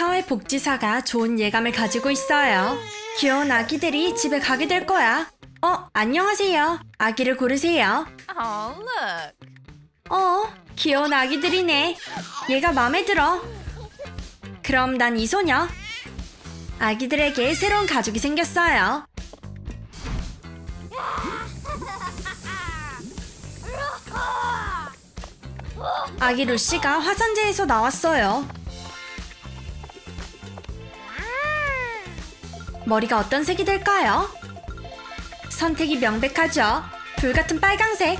사회복지사가 좋은 예감을 가지고 있어요. 귀여운 아기들이 집에 가게 될 거야. 어, 안녕하세요. 아기를 고르세요. Oh, look. 어, 귀여운 아기들이네. 얘가 마음에 들어. 그럼 난 이 소녀. 아기들에게 새로운 가족이 생겼어요. 아기 루시가 화산재에서 나왔어요. 머리가 어떤 색이 될까요? 선택이 명백하죠. 불같은 빨강색.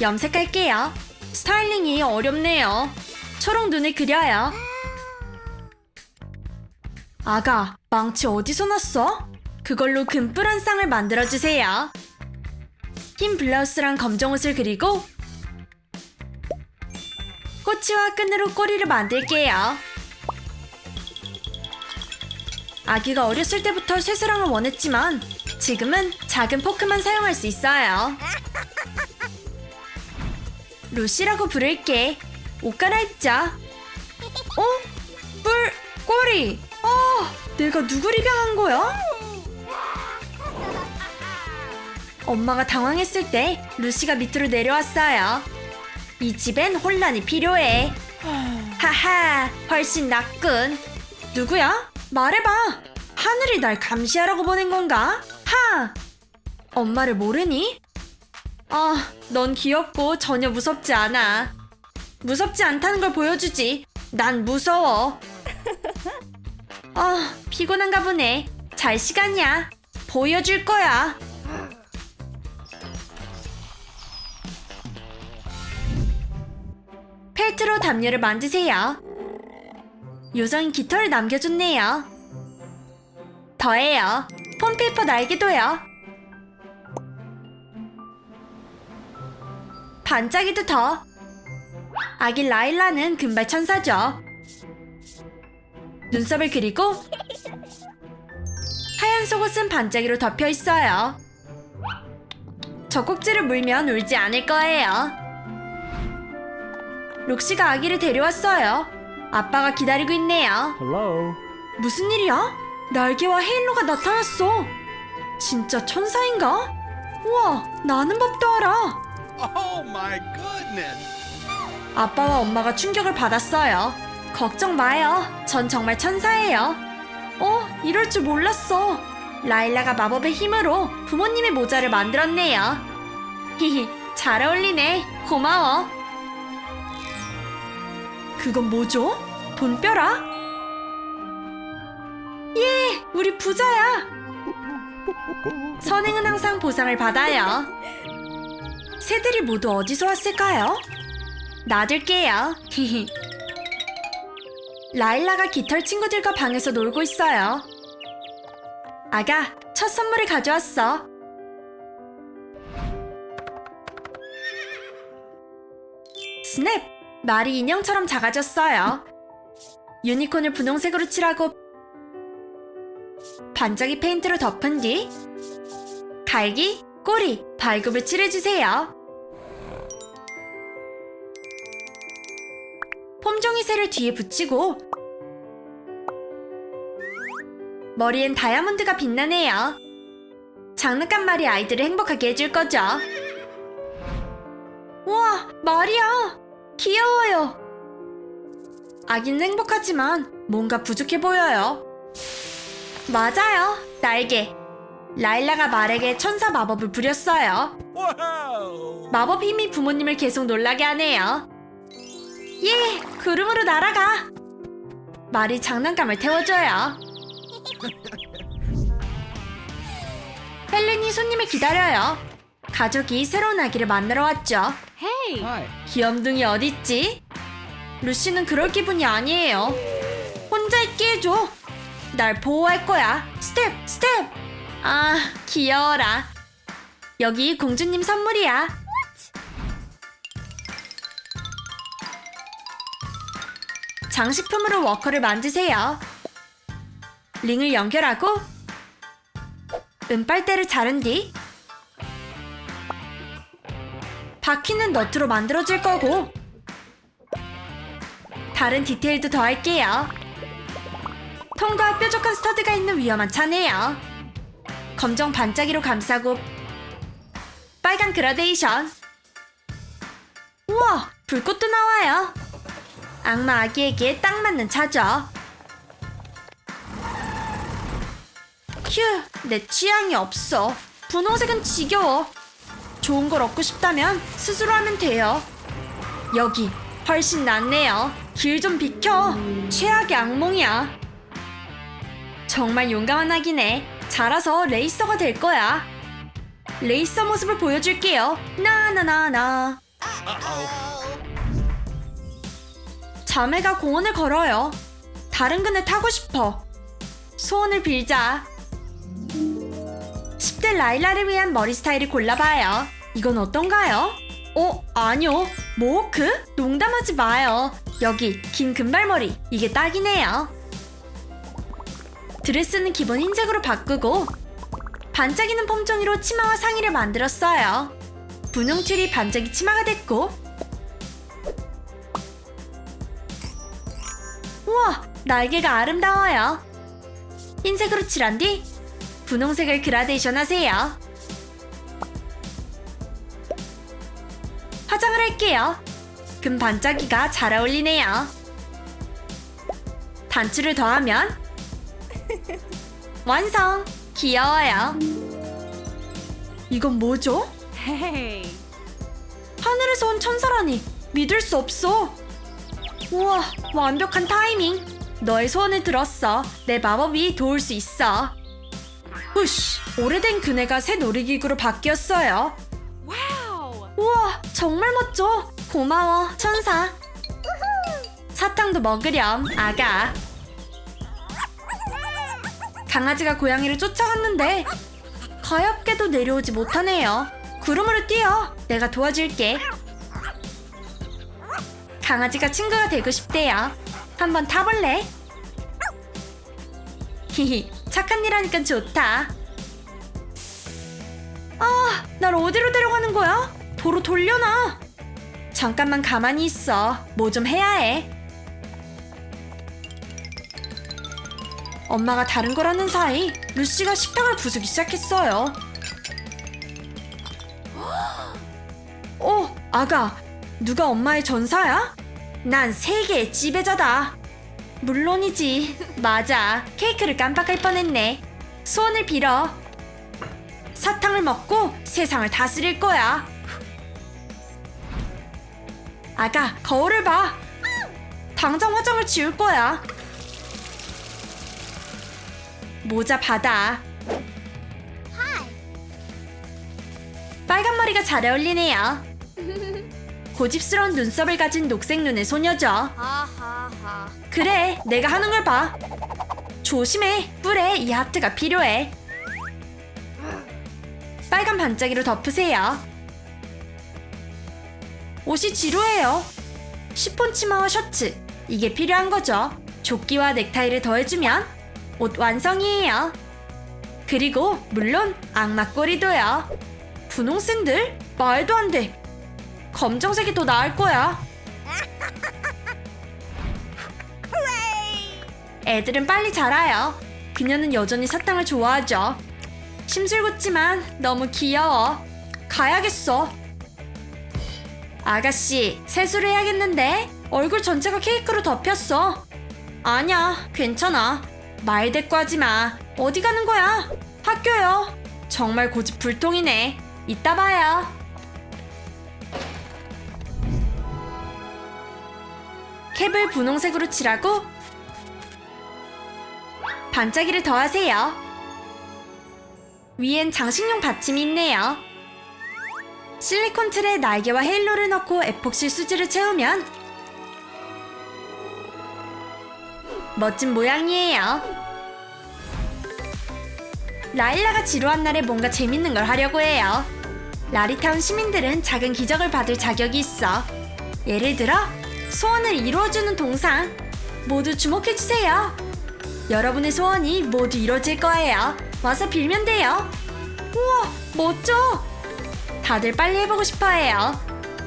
염색할게요. 스타일링이 어렵네요. 초록 눈을 그려요. 아가, 망치 어디서 났어? 그걸로 금뿔 한 쌍을 만들어주세요. 흰 블라우스랑 검정 옷을 그리고 꼬치와 끈으로 꼬리를 만들게요. 아기가 어렸을 때부터 쇠사랑을 원했지만 지금은 작은 포크만 사용할 수 있어요. 루시라고 부를게. 옷 갈아입자. 어? 뿔, 꼬리. 어, 내가 누굴 입양한 거야? 엄마가 당황했을 때 루시가 밑으로 내려왔어요. 이 집엔 혼란이 필요해. 하하, 훨씬 낫군. 누구야? 말해봐. 하늘이 날 감시하라고 보낸 건가? 하! 엄마를 모르니? 아, 넌 귀엽고 전혀 무섭지 않아. 무섭지 않다는 걸 보여주지. 난 무서워. 아, 피곤한가 보네. 잘 시간이야. 보여줄 거야. 펠트로 담요를 만드세요. 요정이 깃털을 남겨줬네요. 더해요. 폼페이퍼 날개도요. 반짝이도 더. 아기 라일라는 금발 천사죠. 눈썹을 그리고 하얀 속옷은 반짝이로 덮여 있어요. 젖꼭지를 물면 울지 않을 거예요. 록시가 아기를 데려왔어요. 아빠가 기다리고 있네요. Hello. 무슨 일이야? 날개와 헤일로가 나타났어. 진짜 천사인가? 우와, 나는 법도 알아. Oh my goodness! 아빠와 엄마가 충격을 받았어요. 걱정 마요. 전 정말 천사예요. 어, 이럴 줄 몰랐어. 라일라가 마법의 힘으로 부모님의 모자를 만들었네요. 히히, 잘 어울리네. 고마워. 그건 뭐죠? 돈벼락? 예, 우리 부자야. 선행은 항상 보상을 받아요. 새들이 모두 어디서 왔을까요? 놔둘게요. 라일라가 깃털 친구들과 방에서 놀고 있어요. 아가, 첫 선물을 가져왔어. 스냅! 말이 인형처럼 작아졌어요. 유니콘을 분홍색으로 칠하고 반짝이 페인트로 덮은 뒤 갈기, 꼬리, 발굽을 칠해주세요. 폼종이새를 뒤에 붙이고 머리엔 다이아몬드가 빛나네요. 장난감 말이 아이들을 행복하게 해줄 거죠. 우와, 말이야. 귀여워요. 아기는 행복하지만 뭔가 부족해 보여요. 맞아요. 날개. 라일라가 말에게 천사 마법을 부렸어요. 마법 힘이 부모님을 계속 놀라게 하네요. 예, 구름으로 날아가. 말이 장난감을 태워줘요. 헬렌이 손님을 기다려요. 가족이 새로운 아기를 만나러 왔죠. Hi. 귀염둥이 어딨지? 루시는 그럴 기분이 아니에요. 혼자 있게 해줘. 날 보호할 거야. 스텝, 스텝. 아, 귀여워라. 여기 공주님 선물이야. 장식품으로 워커를 만드세요. 링을 연결하고 은빨대를 자른 뒤 바퀴는 너트로 만들어질 거고 다른 디테일도 더할게요. 통과 뾰족한 스터드가 있는 위험한 차네요. 검정 반짝이로 감싸고 빨간 그라데이션. 우와, 불꽃도 나와요. 악마 아기에게 딱 맞는 차죠. 휴, 내 취향이 없어. 분홍색은 지겨워. 좋은 걸 얻고 싶다면 스스로 하면 돼요. 여기 훨씬 낫네요. 길 좀 비켜. 최악의 악몽이야. 정말 용감한 아기네. 자라서 레이서가 될 거야. 레이서 모습을 보여줄게요. 나나나나. 자매가 공원을 걸어요. 다른 그네 타고 싶어. 소원을 빌자. 10대 라일라를 위한 머리 스타일을 골라봐요. 이건 어떤가요? 어, 아니요. 모호크? 농담하지 마요. 여기 긴 금발머리. 이게 딱이네요. 드레스는 기본 흰색으로 바꾸고 반짝이는 폼종이로 치마와 상의를 만들었어요. 분홍 튤이 반짝이 치마가 됐고 우와, 날개가 아름다워요. 흰색으로 칠한 뒤 분홍색을 그라데이션 하세요. 화장을 할게요. 금 반짝이가 잘 어울리네요. 단추를 더하면 완성! 귀여워요. 이건 뭐죠? 하늘에서 온 천사라니 믿을 수 없어. 우와, 완벽한 타이밍. 너의 소원을 들었어. 내 마법이 도울 수 있어. 우씨, 오래된 그네가 새 놀이기구로 바뀌었어요. 우와, 정말 멋져. 고마워, 천사. 사탕도 먹으렴, 아가. 강아지가 고양이를 쫓아갔는데 가엾게도 내려오지 못하네요. 구름으로 뛰어. 내가 도와줄게. 강아지가 친구가 되고 싶대요. 한번 타볼래? 히히, 착한 일 하니까 좋다. 아, 날 어디로 데려가는 거야? 도로 돌려놔. 잠깐만 가만히 있어. 뭐 좀 해야 해. 엄마가 다른 거라는 사이 루시가 식탁을 부수기 시작했어요. 어, 아가, 누가 엄마의 전사야? 난 세계의 지배자다. 물론이지. 맞아. 케이크를 깜빡할 뻔했네. 소원을 빌어. 사탕을 먹고 세상을 다스릴 거야. 아가, 거울을 봐. 당장 화장을 지울 거야. 모자 받아. 빨간 머리가 잘 어울리네요. 고집스러운 눈썹을 가진 녹색 눈의 소녀죠. 그래, 내가 하는 걸 봐. 조심해, 뿔에 이 하트가 필요해. 빨간 반짝이로 덮으세요. 옷이 지루해요. 시폰 치마와 셔츠, 이게 필요한 거죠. 조끼와 넥타이를 더해주면 옷 완성이에요. 그리고 물론 악마 꼬리도요. 분홍 샌들? 말도 안 돼. 검정색이 더 나을 거야. 애들은 빨리 자라요. 그녀는 여전히 사탕을 좋아하죠. 심술궂지만 너무 귀여워. 가야겠어. 아가씨, 세수를 해야겠는데? 얼굴 전체가 케이크로 덮였어. 아니야, 괜찮아. 말 대꾸하지 마. 어디 가는 거야? 학교요. 정말 고집 불통이네. 이따 봐요. 캡을 분홍색으로 칠하고 반짝이를 더하세요. 위엔 장식용 받침이 있네요. 실리콘 틀에 날개와 헤일로를 넣고 에폭시 수지를 채우면 멋진 모양이에요. 라일라가 지루한 날에 뭔가 재밌는 걸 하려고 해요. 라리타운 시민들은 작은 기적을 받을 자격이 있어. 예를 들어 소원을 이루어주는 동상. 모두 주목해주세요. 여러분의 소원이 모두 이루어질 거예요. 와서 빌면 돼요. 우와, 멋져! 다들 빨리 해보고 싶어 해요.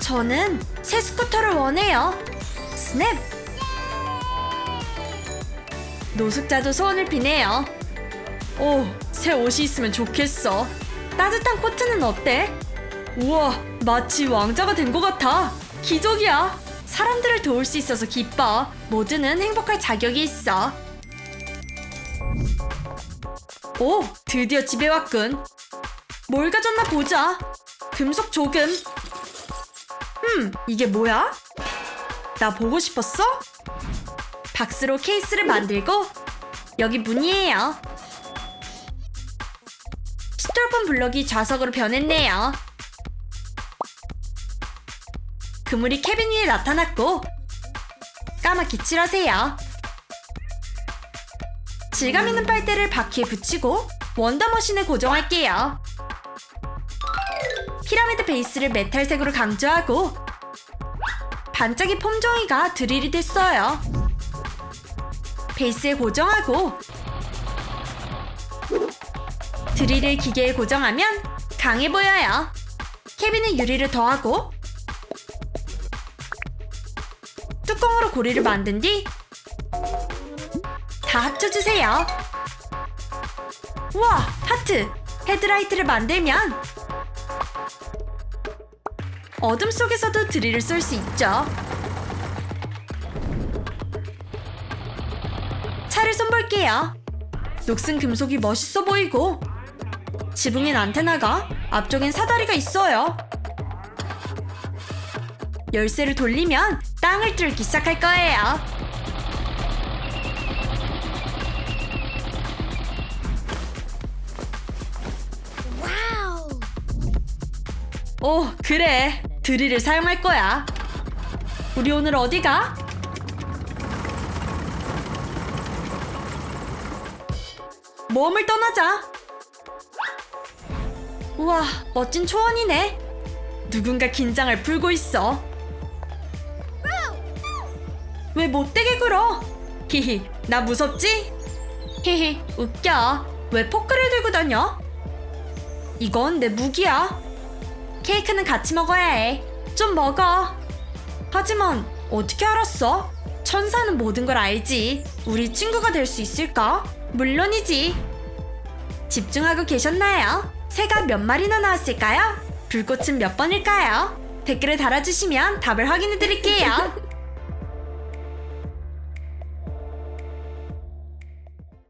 저는 새 스쿠터를 원해요. 스냅! 노숙자도 소원을 비네요. 오, 새 옷이 있으면 좋겠어. 따뜻한 코트는 어때? 우와, 마치 왕자가 된 것 같아. 기적이야. 사람들을 도울 수 있어서 기뻐. 모두는 행복할 자격이 있어. 오, 드디어 집에 왔군. 뭘 가졌나 보자. 금속 조금. 음, 이게 뭐야? 나 보고 싶었어? 박스로 케이스를 만들고 여기 문이에요. 스티로폼 블럭이 좌석으로 변했네요. 그물이 캐빈 위에 나타났고 까맣게 칠하세요. 질감 있는 빨대를 바퀴에 붙이고 원더머신에 고정할게요. 피라미드 베이스를 메탈색으로 강조하고 반짝이 폼종이가 드릴이 됐어요. 베이스에 고정하고 드릴을 기계에 고정하면 강해 보여요. 캐빈에 유리를 더하고 뚜껑으로 고리를 만든 뒤 다 합쳐주세요. 우와, 하트! 헤드라이트를 만들면 어둠 속에서도 드릴을 쏠 수 있죠. 차를 손볼게요. 녹슨 금속이 멋있어 보이고 지붕엔 안테나가 앞쪽엔 사다리가 있어요. 열쇠를 돌리면 땅을 뚫기 시작할 거예요. Wow. 오, 그래. 드릴을 사용할 거야. 우리 오늘 어디 가? 모험을 떠나자. 우와, 멋진 초원이네. 누군가 긴장을 풀고 있어. 왜 못되게 굴어? 히히, 나 무섭지? 히히, 웃겨. 왜 포크를 들고 다녀? 이건 내 무기야. 케이크는 같이 먹어야 해. 좀 먹어. 하지만 어떻게 알았어? 천사는 모든 걸 알지. 우리 친구가 될 수 있을까? 물론이지. 집중하고 계셨나요? 새가 몇 마리나 나왔을까요? 불꽃은 몇 번일까요? 댓글을 달아주시면 답을 확인해 드릴게요.